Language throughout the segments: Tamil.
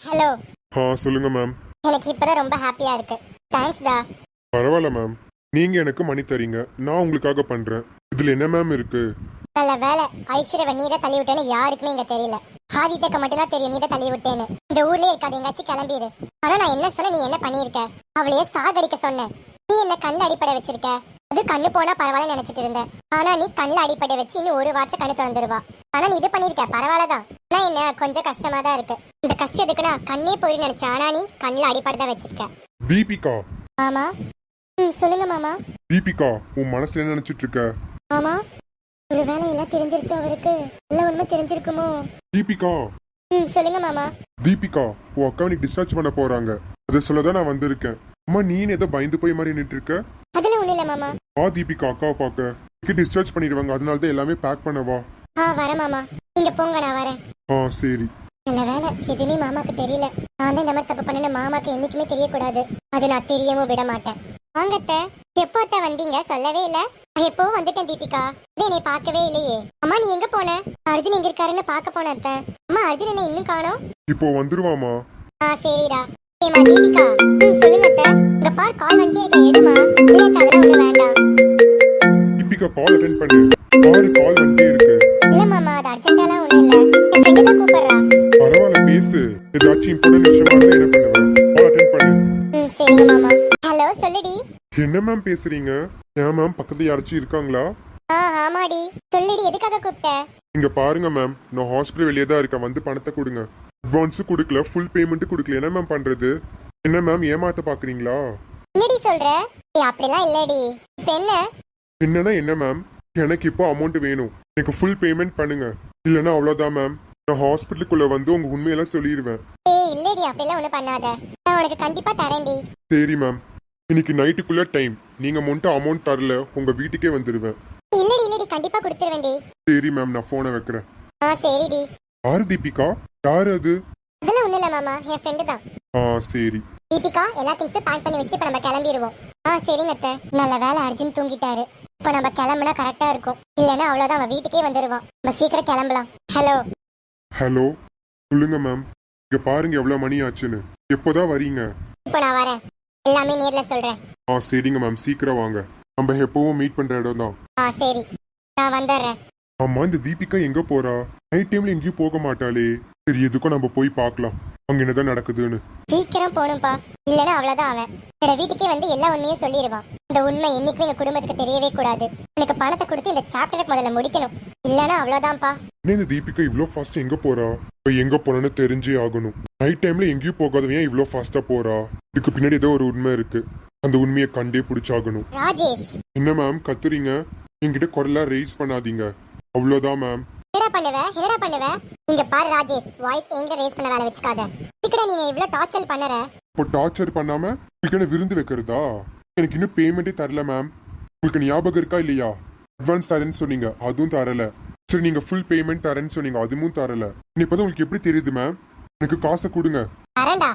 ஹலோ ஆ சொல்லுங்க மேம் எனக்கு இப்பதான் ரொம்ப ஹாப்பியா இருக்கு. தேங்க்ஸ் டா. பரவாயில்ல மேம் நீங்க எனக்கு மணி தரீங்க. நான் உங்களுக்காக பண்றேன். இதுல என்ன மேம் இருக்கு? நல்ல வேலை ஐஸ்வர்யவை நீ தான் தள்ளி விட்டேன்னு யாருக்குமே இங்க தெரியல. மட்டும் தான் தெரியும் நீ தான் தள்ளி விட்டேன்னு இந்த ஊர்லயே இருக்காது எங்காச்சும் கிளம்பிடு ஆனா நான் என்ன சொன்ன நீ என்ன பண்ணியிருக்க? அவளையே சாகடிக்க சொன்னேன். நீ என்ன கண்ணில் அடிப்படை வச்சிருக்க? அது கண்ணு போனா பரவாயில்ல நினைச்சிட்டு இருந்தேன். ஆனா நீ கண்ணில் அடிப்படை வச்சு இன்னும் ஒரு வார்த்தை கண்ணு திறந்துருவா. ஆனா நீ இது பண்ணிருக்க பரவாயில்லதான். ஆனா என்ன கொஞ்சம் கஷ்டமா தான் இருக்கு. இந்த கஷ்டம் எதுக்குன்னா கண்ணே போய் நினைச்சேன். ஆனா நீ கண்ணில் அடிப்படை தான் வச்சிருக்க. தீபிகா. மாமா ம் சொல்லுங்க மாமா. தீபிகா உன் மனசுல என்ன நினைச்சிட்டு இருக்க? மாமா ஒரு வேலை எல்லாம் தெரிஞ்சிருச்சு அவருக்கு? இல்ல உண்மை தெரிஞ்சிருக்குமோ? தீபிகா. ம் சொல்லுங்க மாமா. தீபிகா உன் அக்கா நீ டிஸ்சார்ஜ் பண்ண போறாங்க. அதை சொல்லதான் நான் வந்திருக்கேன். அம்மா நீ ஏதோ பயந்து போய் மாதிரி நின்று இருக்க? அதுல இல்ல மாமா. வா தீபிகா அக்காவை பார்க்க. டிஸ்சார்ஜ் பண்ணிடுவாங்க. அதனால தான் எல்லாமே பேக் பண்ணவா ஆ வரேன் மாமா. நீங்க போங்க நான் வரேன். ஆ சரி. நல்ல வேலை. எதுவுமே மாமாக்கு தெரியல. நான் தான் இந்த மாதிரி தப்பு பண்ணேன்னு. மாமாக்கு என்னைக்குமே தெரியக்கூடாது. அது நான் தெரியவும் விட மாட்டேன். வாங்கத்த எப்போ அத்தை வந்தீங்க? சொல்லவே இல்ல. நான் எப்போ வந்துட்டேன் தீபிகா? இது என்னை பார்க்கவே இல்லையே. அம்மா நீ எங்க போன? அர்ஜுன் எங்க இருக்காருன்னு பார்க்க போன அத்தை. அம்மா அர்ஜுன் என்ன இன்னும் காணோம். இப்போ வந்துருவாமா ஆ சரிடா. ஏமா தீபிகா. ம் சொல்லுங்க அத்தை. பார் கால் வந்துட்டே இருக்கேன் எடுமா? இல்ல அதெல்லாம் ஒண்ணு வேண்டாம். தீபிகா கால் அட்டென்ட் பண்ணு. பாரு கால் வந்துட்டே இருக்கு. இல்ல மாமா அது அர்ஜென்ட்டாலாம் ஒண்ணும் இல்ல. என் ஃப்ரெண்டு தான் கூப்பிடுறா. பரவாயில்ல பேசு. ஏதாச்சும் இம்பார்ட்டன்ட் விஷயமா இருந்தா என்ன பண்ணுவேன் கால் அட்டென்ட் பண்ணு. ம் சரிங்க மாமா. ஹலோ சொல்லுடி. என்ன மேம் பேசுறீங்க? ஏன் மேம் பக்கத்துல யாராச்சும் இருக்காங்களா? ஆ ஆமாடி. சொல்லுடி எதுக்காக கூப்பிட்ட? இங்க பாருங்க மேம் நான் ஹாஸ்பிட்டல் வெளியே தான் இருக்கேன். வந்து பணத்தை கொடுங்க. அட்வான்ஸும் கொடுக்கல ஃபுல் பேமெண்ட்டும் கொடுக்கல. என்ன மேம் பண்றது? என்ன மேம் ஏமாத்த பாக்குறீங்களா? என்னடி சொல்ற? ஏய் அப்படிலாம் இல்லடி. இப்ப என்ன? என்னன்னா என்ன மேம் எனக்கு இப்போ அமௌண்ட் வேணும். எனக்கு ஃபுல் பேமெண்ட் பண்ணுங்க. இல்லைன்னா அவ்வளோதான் மேம். நான் ஹாஸ்பிட்டலுக்குள்ள வந்து உங்க உண்மையெல்லாம் சொல்லிடுவேன் ஏய் இல்லடி அப்படிலாம் ஒண்ணும் பண்ணாத. நான் உனக்கு கண்டிப்பா தரேன்டி. சரி மேம். இன்னைக்கு நைட்டுக்குள்ள டைம் நீங்க மட்டும் அமௌண்ட் தரல உங்க வீட்டுக்கே வந்துடுவேன் இல்லடி இல்லடி கண்டிப்பா கொடுத்துருவேன்டி. சரி மேம் நான் போனை வைக்கிறேன். ஆ சரிடி. யாரு தீபிகா? யாரு அது? இல்ல மாமா என் ஃப்ரெண்டு தான். ஆ சரி. தீபிகா எல்லா திங்ஸும் பேக் பண்ணி வச்சுட்டு இப்ப நம்ம கிளம்பிடுவோம் ஆ சரிங்க அத்தை. நல்ல வேலை அர்ஜுன் தூங்கிட்டாரு. இப்ப நம்ம கிளம்புனா கரெக்டா இருக்கும். இல்லைன்னா அவ்வளவுதான் அவன் வீட்டுக்கே வந்துருவான். நம்ம சீக்கிரம் கிளம்பலாம். ஹலோ ஹலோ சொல்லுங்க மேம் இங்க பாருங்க எவ்வளவு மணி ஆச்சுன்னு. எப்போதான் வரீங்க? இப்போ நான் வரேன். எல்லாமே நேர்ல சொல்றேன். ஆ சரிங்க மேம் சீக்கிரம் வாங்க. நம்ம எப்பவும் மீட் பண்ற இடம் தான். ஆ சரி. நான் வந்துடுறேன். ஆமா இந்த தீபிகா எங்க போறா? நைட் டைம்ல எங்கேயும் போக மாட்டாளே. சரி எதுக்கும் நம்ம போய் பார்க்கலாம். அங்க என்னதான் நடக்குதுன்னு. சீக்கிரம் போகணும்ப்பா இல்லைன்னா அவ்வளவுதான் அவன். என்னோட வீட்டுக்கே வந்து எல்லா உண்மையும் சொல்லிடுவான் இந்த உண்மை என்னைக்குமே எங்க குடும்பத்துக்கு தெரியவே கூடாது. எனக்கு பணத்தை கொடுத்து இந்த சாப்டருக்கு முதல்ல முடிக்கணும். இல்லைன்னா அவ்வளவுதான்ப்பா. என்ன இந்த தீபிகா இவ்ளோ ஃபாஸ்ட் எங்க போறா? இப்ப எங்க போனன்னு தெரிஞ்சே ஆகணும். நைட் டைம்ல எங்கேயும் போகாதவன் ஏன் இவ்ளோ ஃபாஸ்டா போறா? இதுக்கு பின்னாடி ஏதோ ஒரு உண்மை இருக்கு. அந்த உண்மையை கண்டே பிடிச்சாகணும். ராஜேஷ். என்ன மேம் கத்துறீங்க? என்கிட்ட குரலா ரைஸ் பண்ணாதீங்க. அவ்வளோதான் மேம் என்னடா பண்ணுவ? என்னடா பண்ணுவ? இங்க பாரு ராஜேஷ் வாய்ஸ் எங்க ரேஸ் பண்ண வேலை வச்சுக்காத. இதுக்கட நீ இவ்வளவு டார்ச்சர் பண்ணற? இப்போ டார்ச்சர் பண்ணாம என்ன விருந்து வைக்கிறதா? எனக்கு இன்னும் பேமெண்ட்டே தரல மேம் உங்களுக்கு ஞாபகம் இருக்கா இல்லையா? அட்வான்ஸ் தரேன்னு சொன்னீங்க அதுவும் தரல. சரி நீங்க ஃபுல் பேமெண்ட் தரேன்னு சொன்னீங்க அதுவும் தரல. இப்பதான் உங்களுக்கு எப்படி தெரியுது மேம் எனக்கு காசை கொடுங்க. தரேன்டா.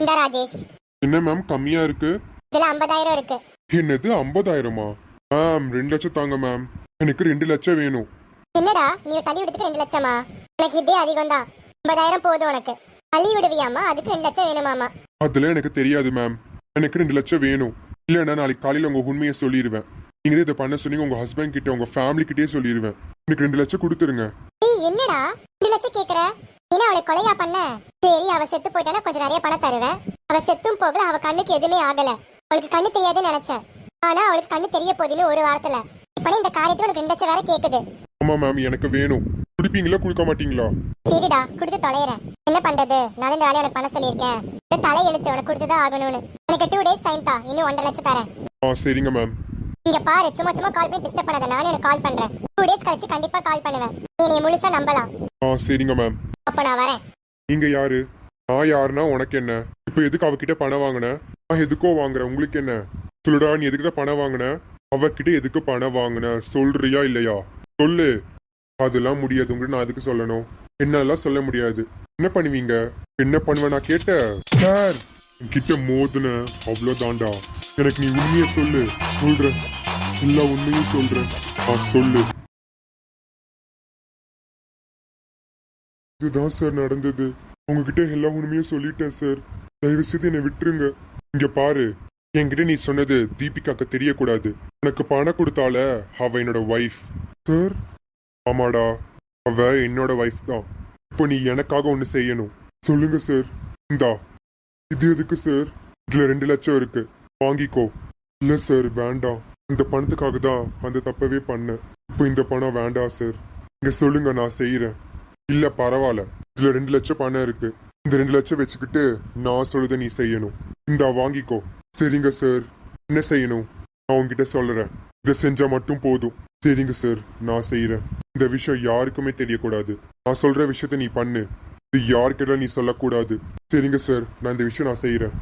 இந்த ராஜேஷ். என்ன மேம் கம்மியா இருக்கு? இதுல ஐம்பதாயிரம் இருக்கு. என்னது ஐம்பதாயிரமா? மேம் ரெண்டு லட்சம் தாங்க மேம் எனக்கு ரெண்டு லட்சம் வேணும். என்னடா நீ தள்ளி விடுறதுக்கு ரெண்டு லட்சமா? உனக்கு இதே அதிகம் தான் ஐம்பதாயிரம் போதும் உனக்கு. தள்ளி விடுவியாமா அதுக்கு ரெண்டு லட்சம் வேணுமாமா அதெல்லாம் எனக்கு தெரியாது மேம் எனக்கு ரெண்டு லட்சம் வேணும். இல்லைன்னா நாளைக்கு காலையில் உங்க உண்மையை சொல்லிடுவேன் நீங்க இதை பண்ண சொன்னீங்க உங்க ஹஸ்பண்ட் கிட்ட உங்க ஃபேமிலி கிட்டே சொல்லிடுவேன் எனக்கு ரெண்டு லட்சம் கொடுத்துருங்க. ஏய் என்னடா? ரெண்டு லட்சம் கேக்குற? என்ன அவளை கொலையா பண்ண? சரி அவ செத்து போயிட்டானா கொஞ்சம் நிறைய பணம் தருவேன். அவ செத்தும் போகல அவ கண்ணுக்கு எதுவுமே ஆகல. அவளுக்கு கண்ணு தெரியாதுன்னு நினைச்சேன். ஆனா அவளுக்கு கண்ணு தெரிய போகுதுன்னு ஒரு வாரத்துல. இப்ப இந்த காரியத்துக்கு உனக்கு ரெண்டு லட்சம் வேற கேக்குது. ஆமா மேம் எனக்கு வேணும். கொடுப்பீங்களா கொடுக்க மாட்டீங்களா? சரிடா கொடுத்து தொலைறேன். என்ன பண்றது? நான் இந்த வேலையை உனக்கு பண்ண சொல்லியிருக்கேன். இந்த தலை எழுத்து உனக்கு கொடுத்துதான் ஆகணும்னு. எனக்கு டூ டேஸ் டைம் தான் இன்னும் ஒன்றரை லட்சம் தரேன். ஆ சரிங்க மேம் இங்க பாரு சும்மா சும்மா கால் பண்ணி டிஸ்டர்ப் பண்ணாத. நானே எனக்கு கால் பண்றேன். டூ டேஸ் கழிச்சு கண்டிப்பா கால் பண்ணுவேன். நீ நீ முழுசா நம்பலாம். ஆ சரிங்க மேம் அப்ப நான் வரேன். நீங்க யாரு? நான் யாருன்னா உனக்கு என்ன? இப்போ எதுக்கு அவகிட்ட பணம் வாங்கின? நான் எதுக்கோ வாங்குறேன். உங்களுக்கு என்ன? சொல்லுடா நீ எதுக்கிட்ட பணம் வாங்கின? அவகிட்ட எதுக்கு பணம் வாங்கின? சொல்றியா இல்லையா? சொல்லு. அதெல்லாம் முடியாது உங்களுக்கு நான் அதுக்கு சொல்லணும்? என்னெல்லாம் சொல்ல முடியாது. என்ன பண்ணுவீங்க? என்ன பண்ணுவேன் நான் கேட்ட? சார். கிட்ட மோதுன. அவ்வளோதான்டா. எனக்கு நீ உண்மையை சொல்லு. சொல்றேன் எல்லா உண்மையும் சொல்றேன் சொல்லு. இதுதான் சார் நடந்தது. உங்ககிட்ட எல்லா உண்மையும் சொல்லிட்டேன் சார். தயவு செய்து என்னை விட்டுருங்க. இங்க பாரு. என்கிட்ட நீ சொன்னது தீபிகாக்கு தெரியக்கூடாது. உனக்கு பணம் கொடுத்தால அவ என்னோட ஒய்ஃப் சார் ஆமாடா அவ என்னோட ஒய்ஃப் தான். இப்போ நீ எனக்காக ஒன்று செய்யணும். சொல்லுங்க சார் இந்தா. இது எதுக்கு சார் இதில் ரெண்டு லட்சம் இருக்கு. வாங்கிக்கோ. இல்லை சார் வேண்டாம். இந்த பணத்துக்காக தான் அந்த தப்பவே பண்ணேன். இப்போ இந்த பணம் வேண்டாம் சார் நீங்கள் சொல்லுங்க நான் செய்கிறேன் இல்லை பரவாயில்ல. இதில் ரெண்டு லட்சம் பணம் இருக்கு. இந்த ரெண்டு லட்சம் வச்சுக்கிட்டு நான் சொல்லுதை நீ செய்யணும். இந்தா வாங்கிக்கோ. சரிங்க சார் என்ன செய்யணும்? நான் உங்ககிட்ட சொல்கிறேன் இதை செஞ்சால் மட்டும் போதும். சரிங்க சார் நான் செய்கிறேன் இந்த விஷயம் யாருக்குமே தெரியக்கூடாது. நான் சொல்கிற விஷயத்த நீ பண்ணு. இது யார்கிட்ட நீ சொல்லக்கூடாது. சரிங்க சார் நான் இந்த விஷயம் நான் செய்கிறேன்